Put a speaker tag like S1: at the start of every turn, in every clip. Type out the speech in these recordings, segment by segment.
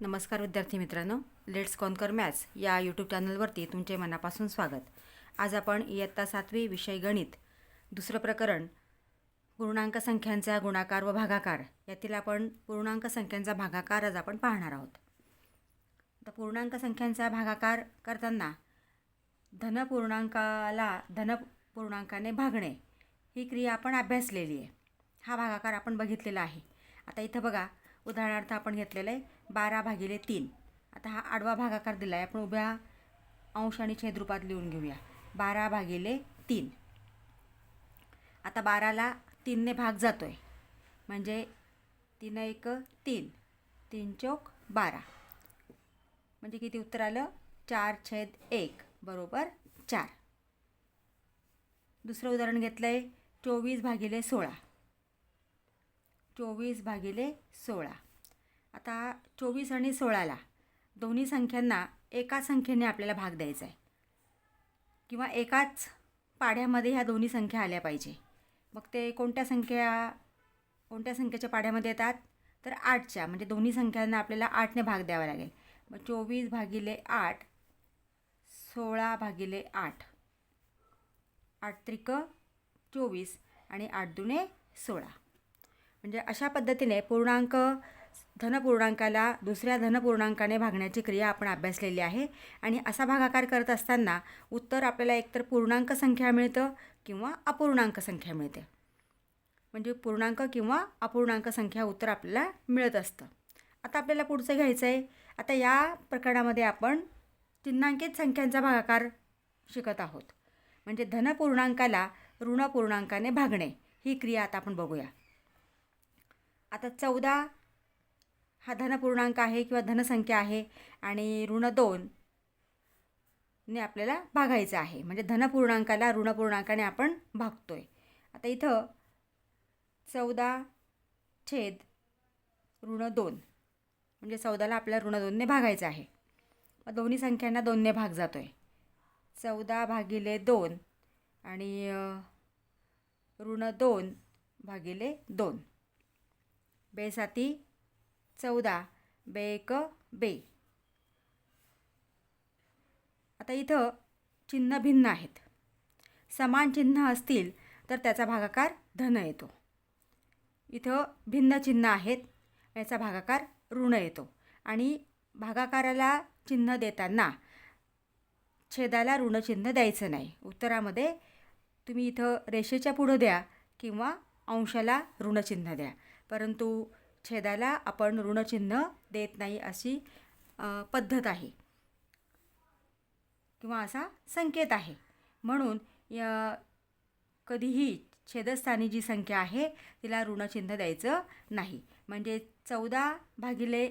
S1: नमस्कार विद्यार्थी मित्रांनो लेट्स कॉन्कर मॅथ्स या यूट्यूब चॅनलवरती तुमचे मनापासून स्वागत. आज आपण इयत्ता सातवी विषय गणित दुसरं प्रकरण पूर्णांक संख्यांचा गुणाकार व भागाकार. यातील आपण पूर्णांक संख्यांचा भागाकार आज आपण पाहणार आहोत. तर पूर्णांक संख्यांचा भागाकार करताना धनपूर्णांकाला धनपूर्णांकाने भागणे ही क्रिया आपण अभ्यासलेली आहे. हा भागाकार आपण बघितलेला आहे. आता इथं बघा उदाहरणार्थ आपण घेतलेलं आहे बारा भागिले तीन. आता हा आडवा भागाकार दिला आहे आपण उभ्या अंश आणि छेदरूपात लिहून घेऊया. बारा भागिले तीन. आता बाराला तीनने भाग जातो आहे म्हणजे तीन एक तीन. तीन चौक बारा. म्हणजे किती उत्तर आलं? चार छेद एक. बरोबर चार. दुसरं उदाहरण घेतलं आहे चोवीस भागिले सोळा. चोवीस भागिले सोळा. आता चोवीस आणि सोळाला दोन्ही संख्यांना एका संख्येने आपल्याला भाग द्यायचा आहे. किंवा एकाच पाढ्यामध्ये ह्या दोन्ही संख्या आल्या पाहिजे. मग ते कोणत्या संख्या कोणत्या संख्येच्या पाढ्यामध्ये येतात? तर आठच्या म्हणजे दोन्ही संख्यांना आपल्याला आठने भाग द्यावा लागेल. मग चोवीस भागिले आठ सोळा भागिले आठ. आठ त्रिक चोवीस आणि आठ दुने सोळा. म्हणजे अशा पद्धतीने पूर्णांक धनपूर्णांकाला दुसऱ्या धनपूर्णांकाने भागण्याची क्रिया आपण अभ्यासलेली आहे. आणि असा भागाकार करत असताना उत्तर आपल्याला एकतर पूर्णांक संख्या मिळतं किंवा अपूर्णांक संख्या मिळते. म्हणजे पूर्णांक किंवा अपूर्णांक संख्या उत्तर आपल्याला मिळत असतं. आता आपल्याला पुढचं घ्यायचं आहे आता या प्रकरणामध्ये आपण चिन्हांकित संख्यांचा भागाकार शिकत आहोत. म्हणजे धनपूर्णांकाला ऋणपूर्णांकाने भागणे ही क्रिया आता आपण बघूया. आता चौदा हा धनपूर्णांक आहे किंवा धनसंख्या आहे आणि ऋण दोन ने आपल्याला भागायचं आहे. म्हणजे धनपूर्णांकाला ऋणपूर्णांकाने आपण भागतो आहे आता इथं चौदा छेद ऋण दोन. म्हणजे चौदाला आपल्याला ऋण दोनने भागायचं आहे. मग दोन्ही संख्यांना दोनने भाग जातो आहे चौदा भागिले दोन आणि ऋण दोन भागिले दोन. बेसाती चौदा. बे बे. आता इथं चिन्ह भिन्न आहेत. समान चिन्ह असतील तर त्याचा भागाकार धन येतो. इथं भिन्न चिन्ह आहेत याचा भागाकार ऋण येतो. आणि भागाकाराला चिन्ह देताना छेदाला ऋणचिन्ह द्यायचं नाही. उत्तरामध्ये तुम्ही इथं रेषेच्या पुढं द्या किंवा अंशाला ऋणचिन्ह द्या. परंतु छेदाला आपण ऋणचिन्ह देत नाही अशी पद्धत आहे. किंवा असा संकेत आहे. म्हणून या कधीही छेदस्थानी जी संख्या आहे तिला ऋणचिन्ह द्यायचं नाही. म्हणजे चौदा भागिले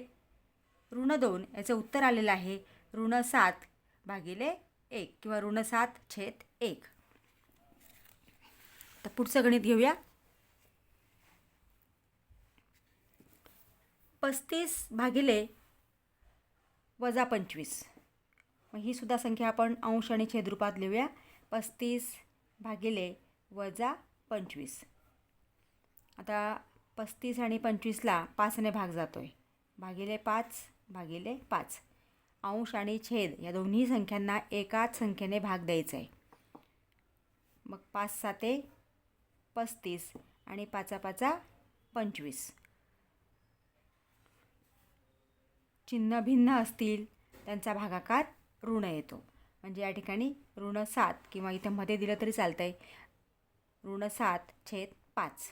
S1: ऋण दोन याचं उत्तर आलेलं आहे. ऋण सात भागिले एक किंवा ऋण सात छेद एक. तर पुढचं गणित घेऊया. पस्तीस भागिले वजा पंचवीस. मग ही सुद्धा संख्या आपण अंश आणि छेदरूपात लिहूया. पस्तीस भागिले वजा पंचवीस. आता पस्तीस आणि पंचवीसला पाचने भाग जातो आहे भागिले पाच भागिले पाच. अंश आणि छेद या दोन्ही संख्यांना एकाच संख्येने भाग द्यायचा आहे मग पाच साते पस्तीस आणि पाचा पाचा पंचवीस. चिन्ह भिन्न असतील त्यांचा भागाकार ऋण येतो. म्हणजे या ठिकाणी ऋण सात किंवा इथं मध्ये दिलं तरी चालतं आहे ऋण सात छेद पाच.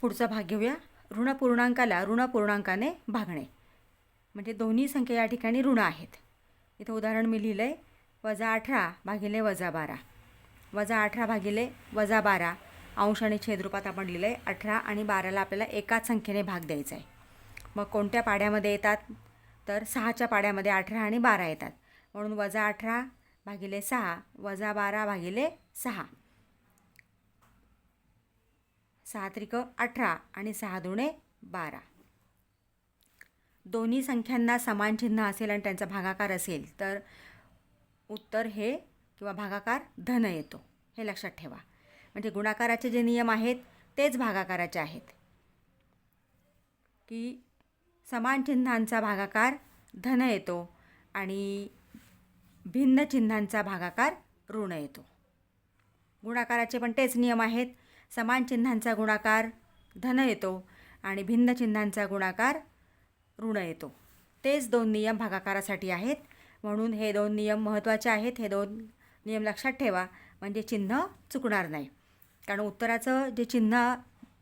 S1: पुढचा भाग घेऊया. ऋण पूर्णांकाला ऋण पूर्णांकाने भागणे. म्हणजे दोन्ही संख्या या ठिकाणी ऋण आहेत. इथं उदाहरण मी लिहिलं आहे वजा अठरा भागिले वजा बारा. वजा अठरा भागिले वजा बारा. अंश आणि छेदरूपात आपण लिहिलं आहे अठरा आणि बाराला आपल्याला एकाच संख्येने भाग द्यायचा आहे मग कोणत्या पाड्यामध्ये येतात? तर सहाच्या पाड्यामध्ये अठरा आणि बारा येतात. म्हणून वजा अठरा भागिले सहा वजा बारा भागिले सहा. सहा त्रिक अठरा आणि सहा दुणे बारा. दोन्ही संख्यांना समान चिन्ह असेल आणि त्यांचा भागाकार असेल तर उत्तर हे किंवा भागाकार धन येतो. हे लक्षात ठेवा. म्हणजे गुणाकाराचे जे नियम आहेत तेच भागाकाराचे आहेत. की समान चिन्हांचा भागाकार धन येतो आणि भिन्न चिन्हांचा भागाकार ऋण येतो. गुणाकाराचे पण तेच नियम आहेत. समान चिन्हांचा गुणाकार धन येतो आणि भिन्न चिन्हांचा गुणाकार ऋण येतो. तेच दोन नियम भागाकारासाठी आहेत. म्हणून हे दोन नियम महत्त्वाचे आहेत. हे दोन नियम लक्षात ठेवा. म्हणजे चिन्ह चुकणार नाही. कारण उत्तराचं जे चिन्ह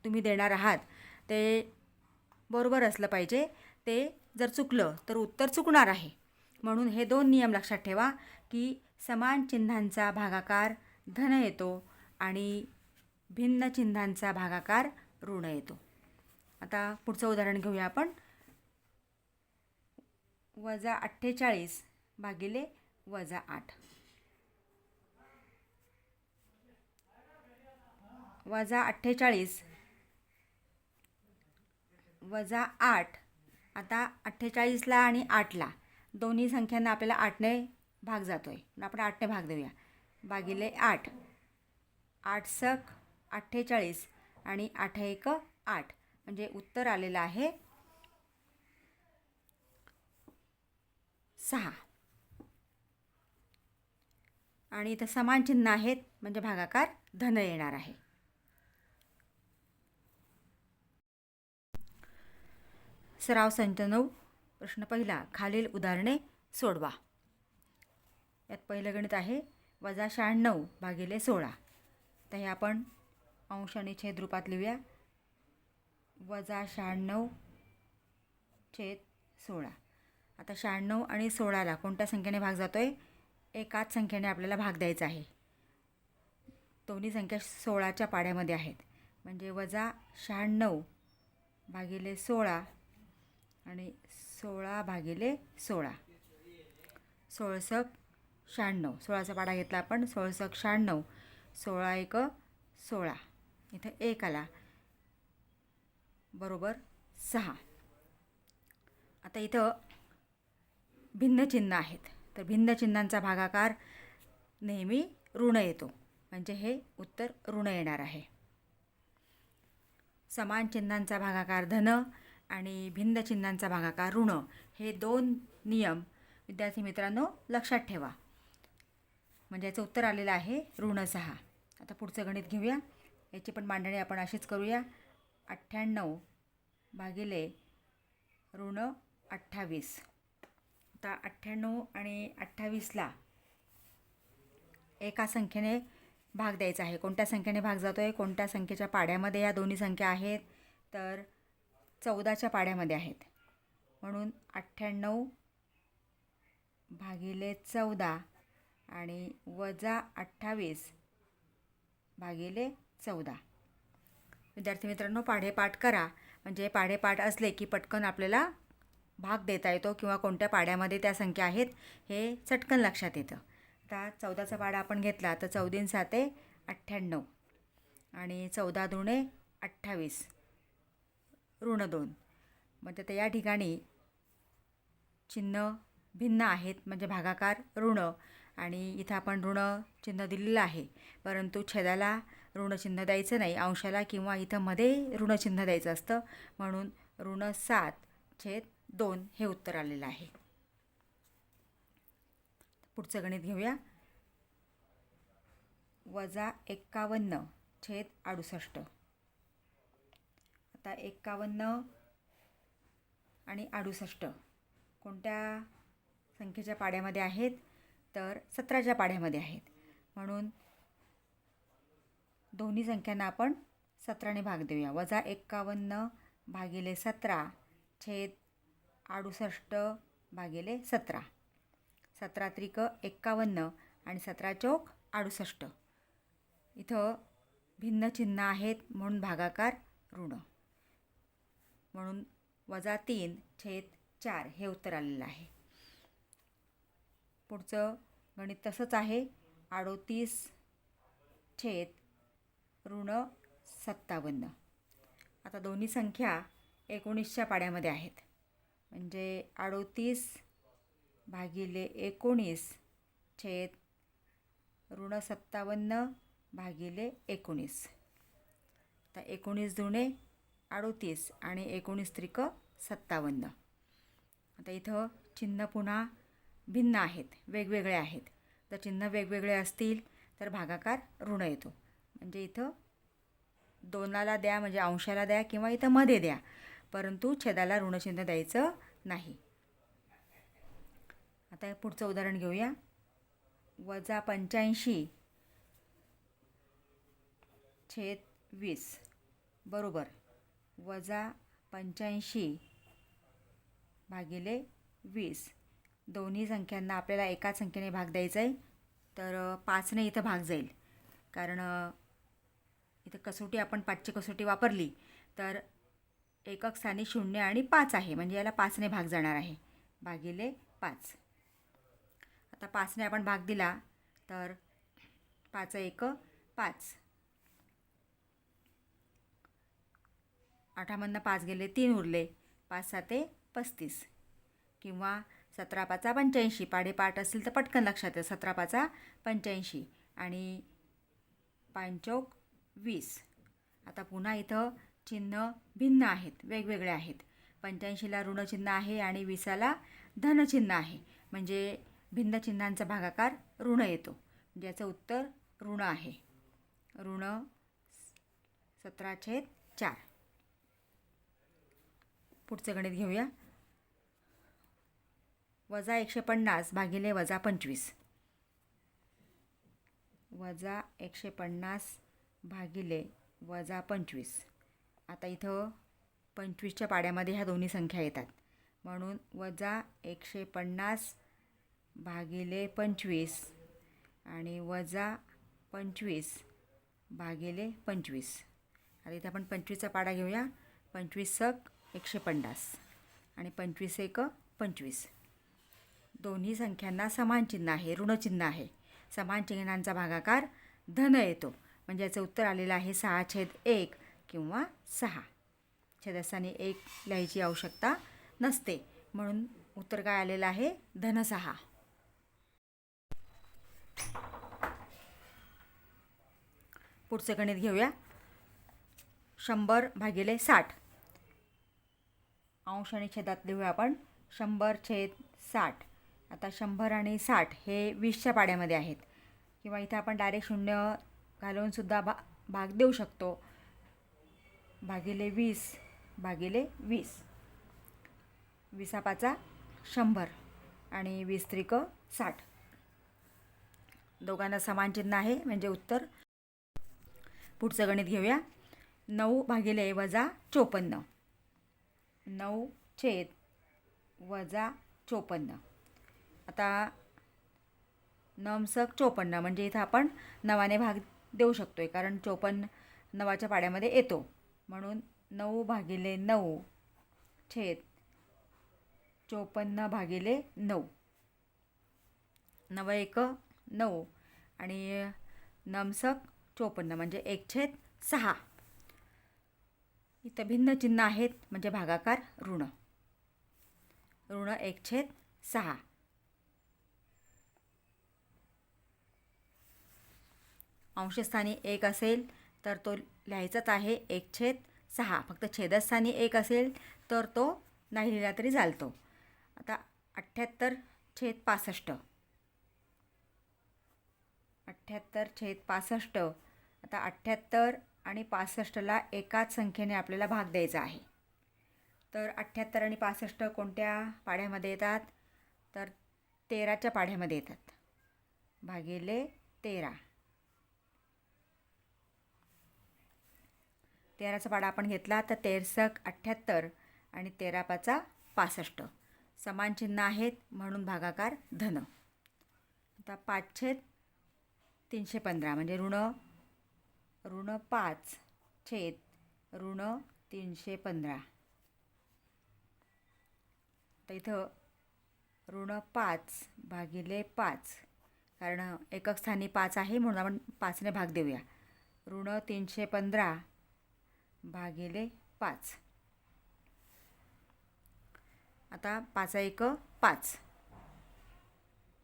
S1: तुम्ही देणार आहात ते बरोबर असलं पाहिजे. ते जर चुकलं तर उत्तर चुकणार आहे. म्हणून हे दोन नियम लक्षात ठेवा की समान चिन्हांचा भागाकार धन येतो आणि भिन्न चिन्हांचा भागाकार ऋण येतो. आता पुढचं उदाहरण घेऊया आपण. वजा अठ्ठेचाळीस भागिले वजा आठ. वजा अठ्ठेचाळीस. वजा आठ. आता अठ्ठेचाळीसला आणि आठला. दोन्ही संख्यांना आपल्याला आठने भाग जातो आहे आपण आठने भाग देऊया. भागिले आठ. आठ सक अठ्ठेचाळीस आणि आठ एक आठ. म्हणजे उत्तर आलेलं आहे सहा. आणि इथं समान चिन्ह आहेत. म्हणजे भागाकार धन येणार आहे. सराव संच नऊ. प्रश्न पहिला खालील उदाहरणे सोडवा. यात पहिलं गणित आहे वजा शहाण्णव भागिले सोळा. तर हे आपण अंश आणि छेद रूपात लिहूया. वजा शहाण्णव छेद सोळा. आता शहाण्णव आणि सोळाला कोणत्या संख्येने भाग जातो आहे एकाच संख्येने आपल्याला भाग द्यायचा आहे. दोन्ही संख्या सोळाच्या पाड्यामध्ये आहेत. म्हणजे वजा शहाण्णव भागिले सोळा आणि सोळा भागिले सोळा. सोळसक शहाण्णव. सोळाचा पाडा घेतला आपण. सोळसक शहाण्णव. सोळा एक सोळा. इथं एक आला. बरोबर सहा. आता इथं भिन्न चिन्ह आहेत. तर भिन्न चिन्हांचा भागाकार नेहमी ऋण येतो. म्हणजे हे उत्तर ऋण येणार आहे. समान चिन्हांचा भागाकार धन आणि भिन्न चिन्हांचा भागाकार ऋण. हे दोन नियम विद्यार्थी मित्रांनो लक्षात ठेवा. म्हणजे याचं उत्तर आलेलं आहे ऋण सहा. आता पुढचं गणित घेऊया. याची पण मांडणी आपण अशीच करूया. अठ्ठ्याण्णव भागिले ऋण अठ्ठावीस. आता अठ्ठ्याण्णव आणि अठ्ठावीसला एका संख्येने भाग द्यायचा आहे. कोणत्या संख्येने भाग जातो आहे कोणत्या संख्येच्या पाड्यामध्ये या दोन्ही संख्या आहेत? तर चौदाच्या पाड्यामध्ये आहेत. म्हणून अठ्ठ्याण्णव भागिले चौदा आणि वजा अठ्ठावीस भागिले चौदा. विद्यार्थी मित्रांनो पाढेपाठ करा. म्हणजे पाढेपाठ असले की पटकन आपल्याला भाग देता येतो किंवा कोणत्या पाड्यामध्ये त्या संख्या आहेत हे चटकन लक्षात येतं. आता चौदाचा पाडा आपण घेतला तर चौदीन साते अठ्ठ्याण्णव आणि चौदा दुणे अठ्ठावीस. ऋण दोन. म्हणजे तर या ठिकाणी चिन्ह भिन्न आहेत म्हणजे भागाकार ऋण. आणि इथं आपण ऋण चिन्ह दिलेलं आहे. परंतु छेदाला ऋणचिन्ह द्यायचं नाही. अंशाला किंवा इथं मध्ये ऋणचिन्ह द्यायचं असतं. म्हणून ऋण सात छेद दोन हे उत्तर आलेलं आहे. पुढचं गणित घेऊया. वजा एक्कावन्न छेद अडुसष्ट. आता एक्कावन्न आणि अडुसष्ट. कोणत्या संख्येच्या पाड्यामध्ये आहेत? तर सतराच्या पाड्यामध्ये आहेत. म्हणून दोन्ही संख्यांना आपण सतराने भाग देऊया. वजा एक्कावन्न भागिले सतरा छेद अडुसष्ट भागिले सतरा. सतरा त्रिक एक्कावन्न आणि सतरा चौक अडुसष्ट. इथं भिन्न चिन्ह आहेत म्हणून भागाकार ऋण. म्हणून वजा तीन छेद चार हे उत्तर आलेलं आहे. पुढचं गणित तसंच आहे. अडोतीस छेद ऋण सत्तावन्न. आता दोन्ही संख्या एकोणीसच्या पाड्यामध्ये आहेत. म्हणजे अडोतीस भागिले एकोणीस छेद ऋण सत्तावन्न भागिले एकोणीस. आता एकोणीस दुणे अडोतीस आणि एकोणीस त्रिक सत्तावन्न. आता इथं चिन्ह पुन्हा भिन्न आहेत वेगवेगळे आहेत. तर चिन्ह वेगवेगळे असतील तर भागाकार ऋण येतो. म्हणजे इथं दोनाला द्या म्हणजे अंशाला द्या किंवा इथं मध्ये द्या. परंतु छेदाला ऋणचिन्ह द्यायचं नाही. आता पुढचं उदाहरण घेऊया. वजा पंच्याऐंशी छेद वीस. बरोबर. वजा पंच्याऐंशी भागिले वीस. दोन्ही संख्यांना आपल्याला एकाच संख्येने भाग द्यायचा आहे. तर पाचने इथं भाग जाईल. कारण इथं कसोटी आपण पाचची कसोटी वापरली तर एकक स्थानी शून्य आणि पाच आहे. म्हणजे याला पाचने भाग जाणार आहे. भागिले पाच. आता पाचने आपण भाग दिला तर पाच एक पाच. आठामधनं पाच गेले तीन उरले. पाच साते पस्तीस. किंवा सतरा पाचा पंच्याऐंशी. पाडेपाठ असेल तर पटकन लक्षात येतं सतरा पाचा पंच्याऐंशी. आणि पांचोक वीस. आता पुन्हा इथं चिन्ह भिन्न आहेत. वेगवेगळे आहेत. पंच्याऐंशीला ऋणचिन्ह आहे आणि वीसाला धनचिन्ह आहे. म्हणजे भिन्न चिन्हांचा भागाकार ऋण येतो. म्हणजे याचं उत्तर ऋण आहे. ऋण सतरा छेद चार. पुढचं गणित घेऊया. वजा एकशे पन्नास भागिले वजा पंचवीस. वजा एकशे पन्नास भागिले वजा पंचवीस. आता इथं पंचवीसच्या पाड्यामध्ये ह्या दोन्ही संख्या येतात. म्हणून वजा एकशे पन्नास भागिले पंचवीस आणि वजा पंचवीस भागिले पंचवीस. आता इथे आपण पंचवीसचा पाडा घेऊया. पंचवीस सक एकशे पन्नास आणि पंचवीस एक पंचवीस. दोन्ही संख्यांना समान चिन्ह आहे ऋणचिन्ह आहे. समान चिन्हांचा भागाकार धन येतो. म्हणजे याचं उत्तर आलेलं आहे सहा छेद एक किंवा सहा. छेदस्थानी एक लिहायची आवश्यकता नसते. म्हणून उत्तर काय आलेलं आहे? धन सहा. पुढचं गणित घेऊया. शंभर भागिले साठ. अंश आणि छेदात लिहूया आपण. शंभर छेद साठ. आता शंभर आणि साठ हे वीसच्या पाड्यामध्ये आहेत. किंवा इथे आपण डायरेक्ट शून्य घालूनसुद्धा भा भाग देऊ शकतो. भागिले वीस भागिले वीस. विसापाचा शंभर आणि वीस त्रिक साठ. दोघांना समान चिन्ह आहे म्हणजे उत्तर. पुढचं गणित घेऊया. नऊ भागिले वजा चोपन्न. नऊ छेद वजा चोपन्न. आता नमसक चोपन्न म्हणजे इथं आपण नवाने भाग देऊ शकतो आहे कारण चोपन्न नवाच्या पाड्यामध्ये येतो. म्हणून नऊ भागिले नऊ छेद चोपन्न भागिले नऊ. नव एक नऊ आणि नमसक चोपन्न म्हणजे एक छेद सहा. इथं भिन्न चिन्ह आहेत म्हणजे भागाकार ऋण. ऋण एक छेद सहा. अंशस्थानी एक असेल तर तो लिहायचाच आहे एक छेद सहा. फक्त छेदस्थानी एक असेल तर तो नाही लिहिला तरी चालतो. आता अठ्ठ्याहत्तर छेद पासष्ट. अठ्ठ्याहत्तर छेद पासष्ट. आता अठ्ठ्याहत्तर आणि पासष्टला एकाच संख्येने आपल्याला भाग द्यायचा आहे. तर अठ्ठ्याहत्तर आणि पासष्ट कोणत्या पाढ्यामध्ये येतात? तर तेराच्या पाढ्यामध्ये येतात. भागिले तेरा. तेराचा पाडा आपण घेतला तर तेरसक अठ्ठ्याहत्तर आणि तेरा पाचा पासष्ट. समान चिन्ह आहेत म्हणून भागाकार धन. आता पाचशे तीनशे पंधरा म्हणजे ऋण ऋण पाच छेद ऋण तीनशे पंधरा. तर इथं ऋण पाच भागिले पाच कारण एकक स्थानी पाच आहे म्हणून आपण पाचने भाग देऊया. ऋण तीनशे पंधरा भागिले पाच. आता पाच एक पाच.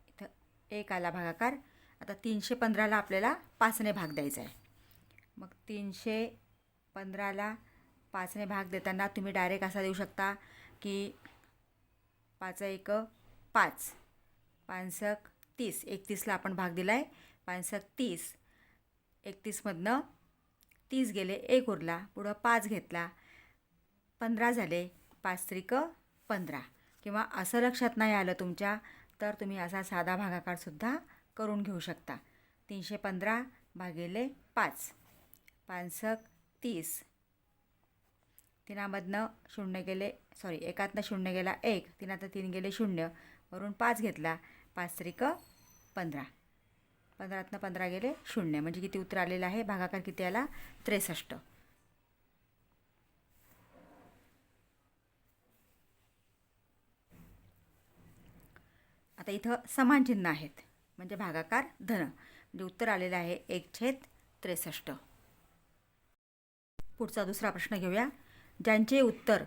S1: इथं एक आला भागाकार. आता तीनशे पंधराला आपल्याला पाचने भाग द्यायचा आहे. मग तीनशे पंधराला पाचने भाग देताना तुम्ही डायरेक्ट असा देऊ शकता की पाच एक पाच. पाचक तीस. एकतीसला आपण भाग दिला आहे पाचक तीस. एकतीसमधनं तीस गेले एक उरला. पुढं पाच घेतला. पंधरा झाले. पाच त्रिक पंधरा. किंवा असं लक्षात नाही आलं तुमच्या तर तुम्ही असा साधा भागाकारसुद्धा करून घेऊ शकता. तीनशे पंधरा भागिले पाच. पानसक तीस. तिनामधनं शून्य गेले सॉरी एकातनं शून्य गेला एक तिनातनं तीन गेले शून्य. वरून पाच घेतला पाच त्रिक पंधरा. पंधरातनं पंधरा गेले शून्य. म्हणजे किती उत्तर आलेलं आहे? भागाकार किती आला? त्रेसष्ट. आता इथं समान चिन्ह आहेत. म्हणजे भागाकार धन. म्हणजे उत्तर आलेलं आहे एक छेद त्रेसष्ट. पुढचा दुसरा प्रश्न घेऊया. ज्यांचे उत्तर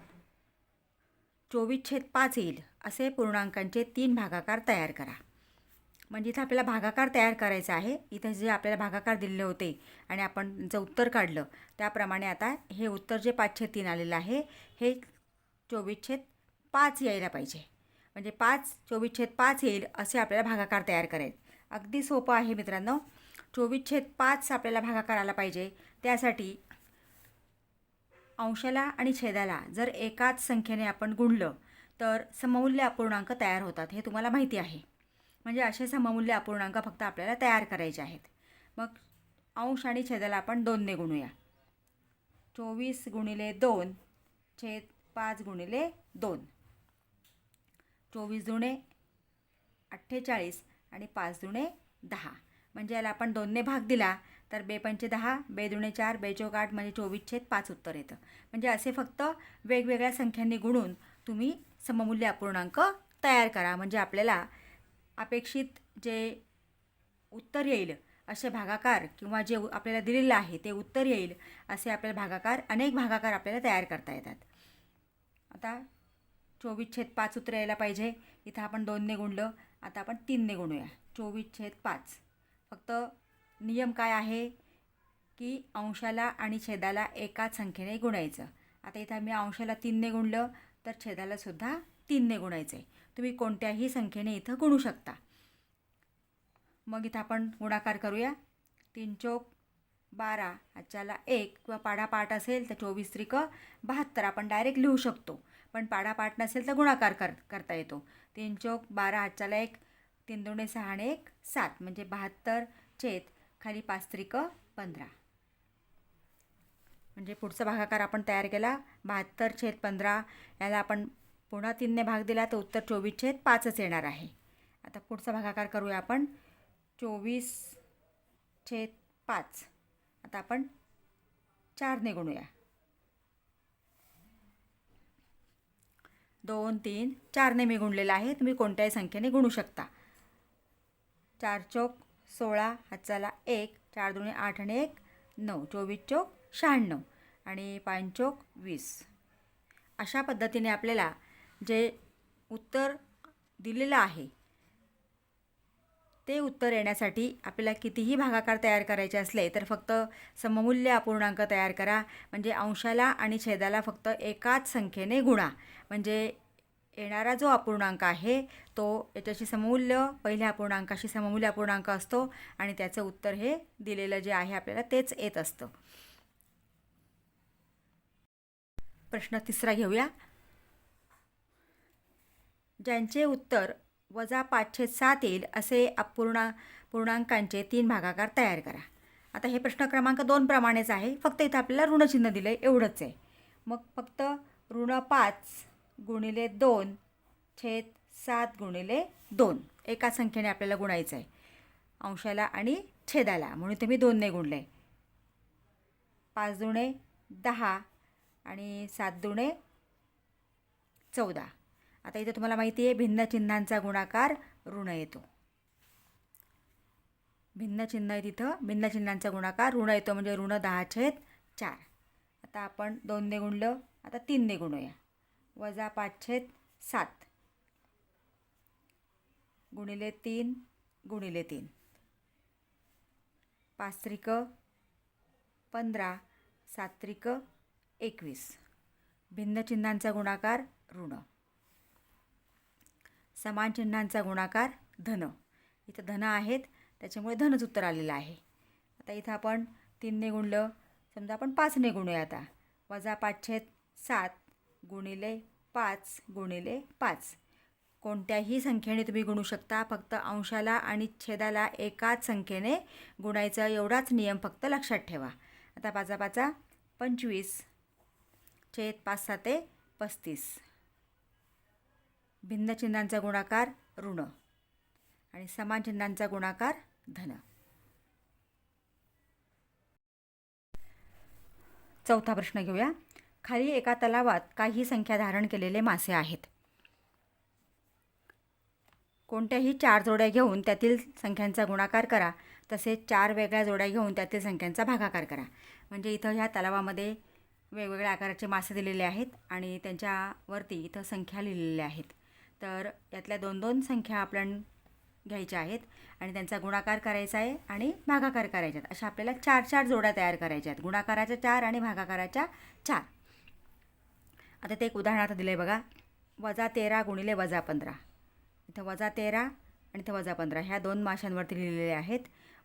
S1: चोवीस छेद पाच येईल असे पूर्णांकांचे तीन भागाकार तयार करा. म्हणजे इथं आपल्याला भागाकार तयार करायचा आहे. इथं जे आपल्याला भागाकार दिलेले होते आणि आपण जर उत्तर काढलं त्याप्रमाणे आता हे उत्तर जे पाच छेद तीन आलेलं आहे हे चोवीस छेद पाच यायला पाहिजे. म्हणजे पाच चोवीस छेद पाच येईल असे आपल्याला भागाकार तयार करायचे अगदी सोपं आहे मित्रांनो. चोवीस छेद पाच आपल्याला भागाकार आला पाहिजे. त्यासाठी अंशाला आणि छेदाला जर एकाच संख्येने आपण गुणलं तर सममूल्य अपूर्णांक तयार होतात हे तुम्हाला माहिती आहे. म्हणजे असे सममूल्य अपूर्णांक फक्त आपल्याला तयार करायचे आहेत. मग अंश आणि छेदाला आपण दोनने गुणूया. चोवीस गुणिले दोन छेद पाच गुणिले दोन. चोवीस दुणे अठ्ठेचाळीस आणि पाच दुणे दहा. म्हणजे याला आपण दोनने भाग दिला तर बे पंचे दहा बे दुणे चार बे चौक आठ म्हणजे चोवीस छेद पाच उत्तर येतं. म्हणजे असे फक्त वेगवेगळ्या संख्यांनी गुणून तुम्ही सममूल्य अपूर्णांक तयार करा. म्हणजे आपल्याला अपेक्षित जे उत्तर येईल असे भागाकार किंवा जे उ- आपल्याला दिलेलं आहे ते उत्तर येईल असे आपल्याला भागाकार अनेक भागाकार आपल्याला तयार करता येतात. आता चोवीस छेद पाच उत्तर यायला पाहिजे. इथं आपण दोनने गुणलं आता आपण तीनने गुणूया. चोवीस छेद पाच. फक्त नियम काय आहे? की अंशाला आणि छेदाला एकाच संख्येने गुणायचं. आता इथं मी अंशाला तीनने गुणलं तर छेदाला सुद्धा तीनने गुणायचं. आहे तुम्ही कोणत्याही संख्येने इथं गुणू शकता. मग इथं आपण गुणाकार करूया. तीन चौक बारा आजच्याला एक किंवा पाडापाठ असेल तर चोवीस त्रिक बहात्तर. आपण डायरेक्ट लिहू शकतो. पण पाडापाठ नसेल तर गुणाकार कर करता येतो. तीन चौक बारा आजच्याला एक. तीन दोणे सहा आणि एक सात. म्हणजे बहात्तर छेद खाली पाच त्रिक पंधरा. म्हणजे पुढचा भागाकार आपण तयार केला बहात्तर छेद पंधरा याला आपण पुन्हा तीनने भाग दिला तर उत्तर चोवीस छेद पाचच येणार आहे. आता पुढचा भागाकार करूया आपण चोवीस छेद पाच. आता आपण चारने गुणूया. दोन तीन चारने मी गुणलेला आहे तुम्ही कोणत्याही संख्येने गुणू शकता. चार चौक सोळा हातचाला एक चार दोन्ही आठ आणि एक नऊ चोवीस चौक शहाण्णव आणि पाच वीस. अशा पद्धतीने आपल्याला जे उत्तर दिलेलं आहे ते उत्तर येण्यासाठी आपल्याला कितीही भागाकार तयार करायचे असले तर फक्त सममूल्य अपूर्णांक तयार करा. म्हणजे अंशाला आणि छेदाला फक्त एकाच संख्येने गुणा. म्हणजे येणारा जो अपूर्णांक आहे तो याच्याशी सममूल्य पहिल्या अपूर्णांकाशी सममूल्य अपूर्णांक असतो आणि त्याचं उत्तर हे दिलेलं जे आहे आपल्याला तेच येत असतं. प्रश्न तिसरा घेऊया. ज्यांचे उत्तर वजा पाचशे सात येईल असे अपूर्णा पूर्णांकांचे तीन भागाकार तयार करा. आता हे प्रश्न क्रमांक दोन प्रमाणेच आहे. फक्त इथं आपल्याला ऋणचिन्ह दिलं आहे एवढंच आहे. मग फक्त ऋण पाच गुणिले दोन छेद सात गुणिले दोन. एका संख्येने आपल्याला गुणायचं आहे. अंशाला आणि छेदाला. म्हणून तुम्ही दोनने गुणले. पाच दुणे दहा आणि सात दुणे चौदा. आता इथे तुम्हाला माहिती आहे भिन्न चिन्हांचा गुणाकार ऋण येतो. भिन्न चिन्ह आहे तिथं भिन्न चिन्हांचा गुणाकार ऋण येतो म्हणजे ऋण दहा छेद चार. आता आपण दोनने गुणलं आता तीनने गुणूया. वजा पाच सात. गुणिले तीन गुणिले तीन. पाच पंधरा सात्रिक एकवीस. भिन्न चिन्हांचा गुणाकार ऋण. समान चिन्हांचा गुणाकार धन. इथं धन आहेत त्याच्यामुळे धनच उत्तर आलेलं आहे. आता इथं आपण तीनने गुणलं समजा आपण पाचने गुणूया आता. वजा पाचशे सात गुणिले पाच गुणिले पाच. कोणत्याही संख्येने तुम्ही गुणू शकता. फक्त अंशाला आणि छेदाला एकाच संख्येने गुणायचा एवढाच नियम फक्त लक्षात ठेवा. आता पाचा पाचा पंचवीस. छेद पाच साते पस्तीस. भिन्न चिन्हांचा गुणाकार ऋण आणि समान चिन्हांचा गुणाकार धन. चौथा प्रश्न घेऊया. खाली एका तलावात काही संख्या धारण केलेले मासे आहेत. कोणत्याही चार जोड्या घेऊन त्यातील संख्यांचा गुणाकार करा तसेच चार वेगळ्या जोड्या घेऊन त्यातील संख्यांचा भागाकार करा. म्हणजे इथं ह्या तलावामध्ये वेगवेगळ्या आकाराचे मासे दिलेले आहेत आणि त्यांच्यावरती इथं संख्या लिहिलेल्या आहेत. तर यातल्या दोन दोन संख्या आपण घ्यायच्या आहेत आणि त्यांचा गुणाकार करायचा आहे आणि भागाकार करायचे आहेत अशा आपल्याला चार चार जोड्या तयार करायच्या आहेत. गुणाकाराच्या चार आणि भागाकाराच्या चार. आता ते एक उदाहरणार्थ दिलं आहे बघा. वजा तेरा गुणिले वजा पंधरा. इथं वजा तेरा आणि इथं वजा पंधरा. ह्या दोन माशांवरती लिहिलेले आहेत.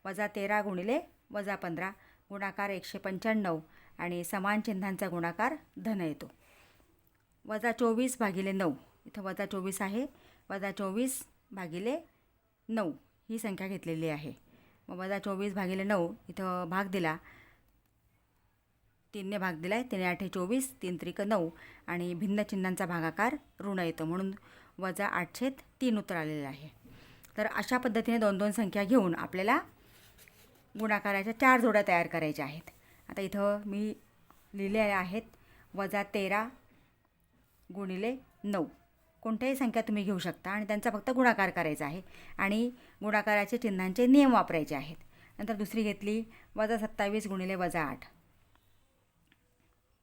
S1: वजा तेरा गुणिले वजा पंधरा. गुणाकार एकशे पंच्याण्णव आणि समान चिन्हांचा गुणाकार धन येतो. वजा चोवीस भागिले नऊ. इथं वजा चोवीस आहे. वजा चोवीस भागिले नऊ. ही संख्या घेतलेली आहे. मग वजा चोवीस भागिले नऊ इथं भाग दिला. तीनने भाग दिला आहे तीन आठे चोवीस तीन त्रिक नऊ आणि भिन्न चिन्हांचा भागाकार ऋण येतो म्हणून वजा आठशेत तीन उत्तर आलेलं आहे. तर अशा पद्धतीने दोन दोन संख्या घेऊन आपल्याला गुणाकाराच्या चार जोड्या तयार करायच्या आहेत. आता इथं मी लिहिले आहेत वजा तेरा गुणिले नऊ. कोणत्याही संख्या तुम्ही घेऊ शकता आणि त्यांचा फक्त गुणाकार करायचा आहे आणि गुणाकाराचे चिन्हांचे नियम वापरायचे आहेत. नंतर दुसरी घेतली वजा सत्तावीस गुणिले वजा आठ.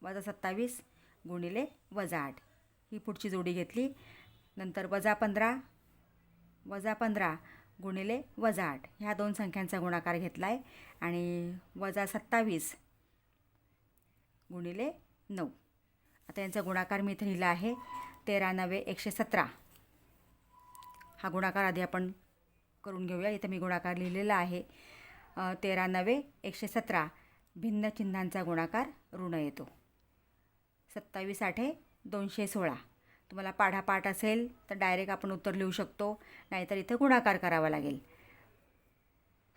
S1: वजा सत्तावीस गुणिले वजा आठ. ही पुढची जोडी घेतली. नंतर वजा पंधरा वजा पंधरा गुणिले वजा आठ. ह्या दोन संख्यांचा गुणाकार घेतला आहे आणि वजा सत्तावीस गुणिले नऊ. आता यांचा गुणाकार मी इथं लिहिला आहे. तेरा नवे एकशे सतरा. हा गुणाकार आधी आपण करून घेऊया. इथं मी गुणाकार लिहिलेला आहे. तेरा नवे एकशे सतरा भिन्न चिन्हांचा गुणाकार ऋण येतो. सत्तावीस आठे दोनशे सोळा. तुम्हाला पाढापाठ असेल तर डायरेक्ट आपण उत्तर लिहू शकतो नाहीतर इथं गुणाकार करावा लागेल.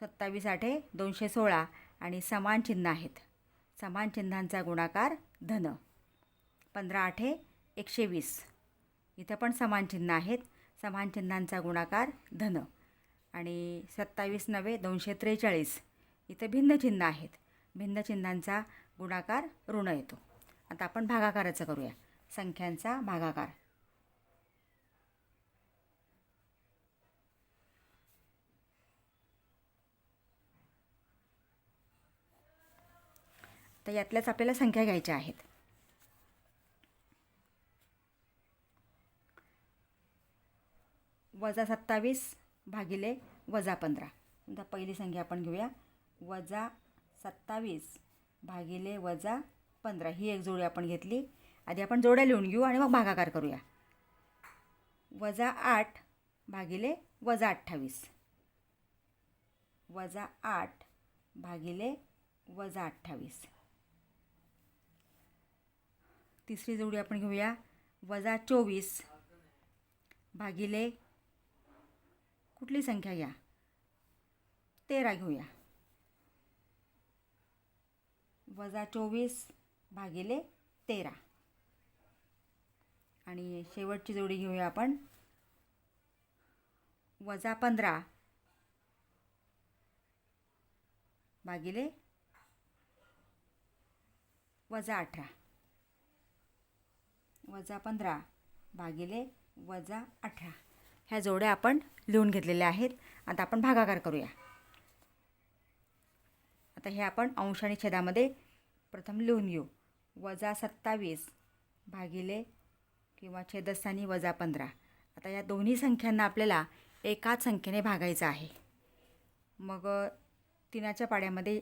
S1: सत्तावीस आठे दोनशे सोळा आणि समान चिन्ह आहेत. समान चिन्हांचा गुणाकार धन. पंधरा आठे एकशे वीस. इथं पण समान चिन्ह आहेत. समान चिन्हांचा गुणाकार धन. आणि सत्तावीस नवे दोनशे त्रेचाळीस. इथं भिन्न चिन्ह आहेत. भिन्न चिन्हांचा गुणाकार ऋण येतो. आता आपण भागाकाराचं करूया. संख्यांचा भागाकार. तर यातल्याच आपल्याला संख्या घ्यायच्या आहेत. वजा सत्तावीस भागिले वजा पंधरा. समजा पहिली संख्या आपण घेऊया. वजा सत्तावीस भागिले वजा पंधरा ही एक जोडी आपण घेतली. आधी आपण जोड्या लिहून घेऊ आणि मग भागाकार करूया. वजा आठ भागिले वजा अठ्ठावीस. वजा आठ भागिले वजा अठ्ठावीस. तिसरी जोडी आपण घेऊया. वजा चोवीस भागिले कुठली संख्या घ्या? तेरा घेऊया. वजा चोवीस भागिले तेरा. आणि शेवटची जोडी घेऊया आपण. वजा पंधरा. भागिले वजा अठरा. वजा पंधरा भागिले वजा अठरा. ह्या जोड्या आपण लिहून घेतलेल्या आहेत. आता आपण भागाकार करूया. आता हे आपण अंश आणि छेदामध्ये प्रथम लिहून घेऊ. वजा सत्तावीस भागिले किंवा छेदस्थानी वजा पंधरा. आता या दोन्ही संख्यांना आपल्याला एकाच संख्येने भागायचं आहे. मग तिनाच्या पाड्यामध्ये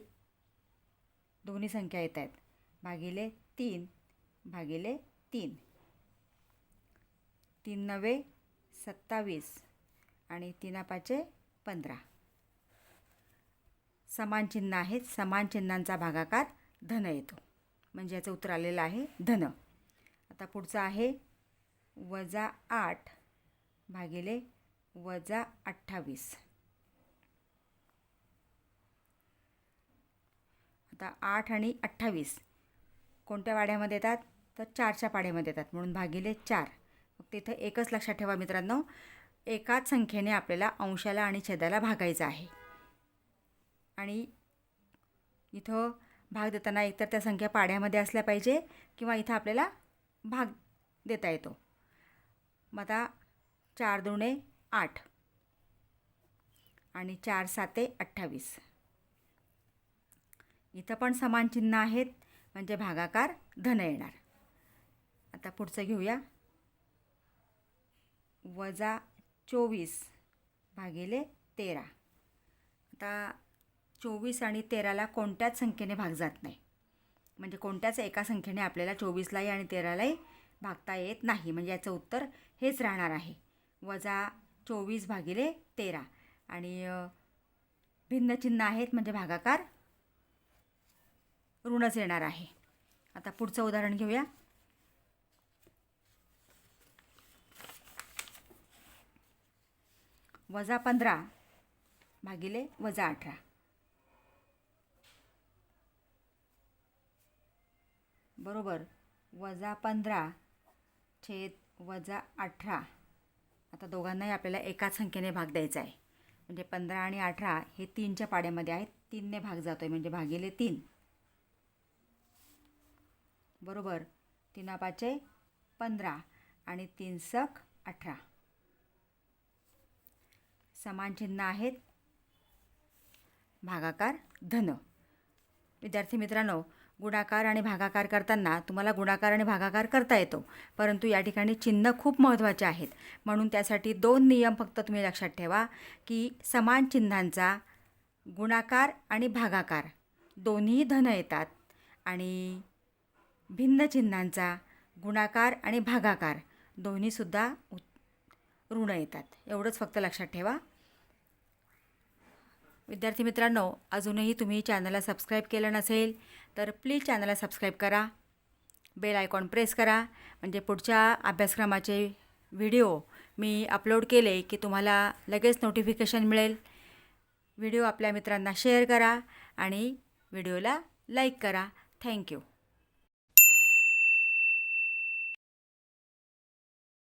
S1: दोन्ही संख्या येत आहेत. भागिले तीन भागिले तीन. तीन नवे सत्तावीस. आणि तीनापाचे पंधरा. समान चिन्ह आहेत. समान चिन्हांचा भागाकार धन येतो. म्हणजे याचं उत्तर आलेलं आहे धन. आता पुढचं आहे वजा आठ भागिले वजा अठ्ठावीस. आता आठ आणि अठ्ठावीस कोणत्या वाड्यामध्ये येतात? तर चारच्या पाड्यामध्ये येतात. म्हणून भागिले चार. मग तिथं एकच लक्षात ठेवा मित्रांनो. एकाच संख्येने आपल्याला अंशाला आणि छेदाला भागायचं आहे. आणि इथं भाग देताना एकतर त्या संख्या पाड्यामध्ये असल्या पाहिजे किंवा इथं आपल्याला भाग देता येतो. मग आता चार दुणे आठ आणि चार साते अठ्ठावीस. इथं पण समान चिन्ह आहेत म्हणजे भागाकार धन येणार. आता पुढचं घेऊया. वजा चोवीस भागिले तेरा. आता चोवीस आणि तेराला कोणत्याच संख्येने भाग जात नाही. म्हणजे कोणत्याच एका संख्येने आपल्याला चोवीसलाही आणि तेरालाही भागता येत नाही. म्हणजे याचं उत्तर हेच राहणार आहे. वजा चोवीस भागिले तेरा. आणि भिन्न चिन्ह आहेत म्हणजे भागाकार ऋणच येणार आहे. आता पुढचं उदाहरण घेऊया. वजा पंधरा भागिले वजा अठरा. बरोबर. वजा पंधरा छेद वजा अठरा. आता दोघांनाही आपल्याला एकाच संख्येने भाग द्यायचा आहे. म्हणजे पंधरा आणि अठरा हे तीनच्या पाड्यामध्ये आहेत. तीनने भाग जातो आहे म्हणजे भागिले तीन. बरोबर. तिनापाचे पंधरा आणि तीन सक अठरा. समान चिन्ह आहेत. भागाकार धन. विद्यार्थी मित्रांनो गुणाकार आणि भागाकार करताना तुम्हाला गुणाकार आणि भागाकार करता येतो. परंतु या ठिकाणी चिन्ह खूप महत्त्वाचे आहेत. म्हणून त्यासाठी दोन नियम फक्त तुम्ही लक्षात ठेवा की समान चिन्हांचा गुणाकार आणि भागाकार. दोन्ही धन येतात आणि भिन्न चिन्हांचा गुणाकार आणि भागाकार. दोन्हीसुद्धा उ ऋण येतात. एवढंच फक्त लक्षात ठेवा. विद्यार्थी मित्रांनो अजूनही तुम्ही चॅनलला सबस्क्राईब केलं नसेल तर प्लीज चॅनलला सबस्क्राईब करा. बेल आयकॉन प्रेस करा. म्हणजे पुढच्या अभ्यासक्रमाचे व्हिडिओ मी अपलोड केले की तुम्हाला लगेच नोटिफिकेशन मिळेल. व्हिडिओ आपल्या मित्रांना शेअर करा आणि व्हिडिओला लाईक करा. थँक्यू